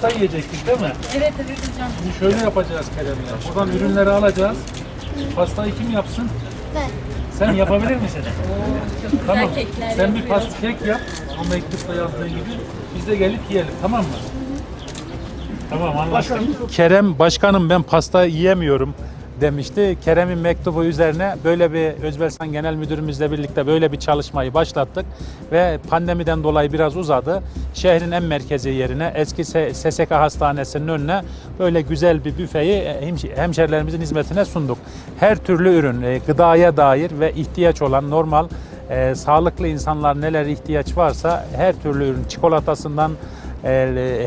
Pasta yiyecektik değil mi? Evet evet hocam. Şimdi şöyle yapacağız Kerem'le. Buradan ürünleri alacağız. Pastayı kim yapsın? Ben. Sen yapabilir misin? Çok güzel Tamam. kekler Sen bir yapıyor. pasta kek yap. O mektupta yazdığın gibi. Biz de gelip yiyelim. Tamam mı? Tamam anlaştık. Kerem başkanım ben pasta yiyemiyorum demişti. Kerem'in mektubu üzerine böyle bir Özbelsan Genel Müdürümüzle birlikte böyle bir çalışmayı başlattık ve pandemiden dolayı biraz uzadı. Şehrin en merkezi yerine eski SSK Hastanesi'nin önüne böyle güzel bir büfeyi e, hemş- hemşerilerimizin hizmetine sunduk. Her türlü ürün e, gıdaya dair ve ihtiyaç olan normal e, sağlıklı insanlar neler ihtiyaç varsa her türlü ürün çikolatasından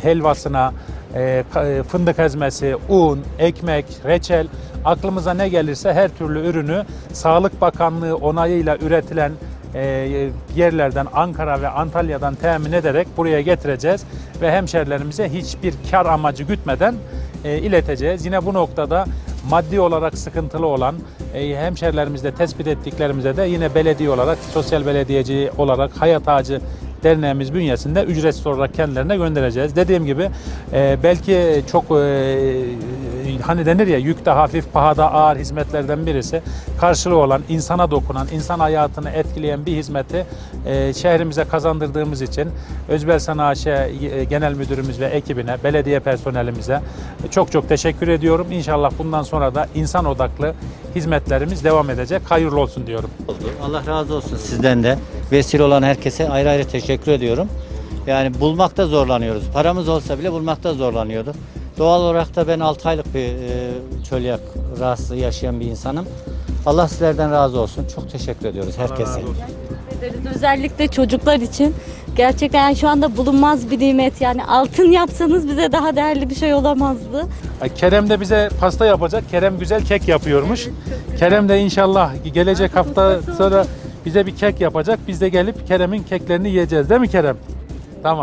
helvasına, e, e, fındık ezmesi, un, ekmek, reçel aklımıza ne gelirse her türlü ürünü Sağlık Bakanlığı onayıyla üretilen e, yerlerden Ankara ve Antalya'dan temin ederek buraya getireceğiz ve hemşerilerimize hiçbir kar amacı gütmeden e, ileteceğiz. Yine bu noktada maddi olarak sıkıntılı olan e, hemşerilerimizde tespit ettiklerimize de yine belediye olarak, sosyal belediyeci olarak Hayat Ağacı derneğimiz bünyesinde ücretsiz olarak kendilerine göndereceğiz. Dediğim gibi e, belki çok e, hani denir ya yükte hafif pahada ağır hizmetlerden birisi karşılığı olan insana dokunan insan hayatını etkileyen bir hizmeti e, şehrimize kazandırdığımız için Özbelsan AŞ e, Genel Müdürümüz ve ekibine, belediye personelimize çok çok teşekkür ediyorum. İnşallah bundan sonra da insan odaklı hizmetlerimiz devam edecek. Hayırlı olsun diyorum. Allah razı olsun sizden de. Vesile olan herkese ayrı ayrı teşekkür ediyorum. Yani bulmakta zorlanıyoruz. Paramız olsa bile bulmakta zorlanıyorduk. Doğal olarak da ben 6 aylık bir e, çölyak rahatsızlığı yaşayan bir insanım. Allah sizlerden razı olsun. Çok teşekkür ediyoruz herkese. Özellikle çocuklar için gerçekten yani şu anda bulunmaz bir nimet. Yani altın yapsanız bize daha değerli bir şey olamazdı. Kerem de bize pasta yapacak. Kerem güzel kek yapıyormuş. Kerem de inşallah gelecek hafta sonra bize bir kek yapacak. Biz de gelip Kerem'in keklerini yiyeceğiz değil mi Kerem? Tamam.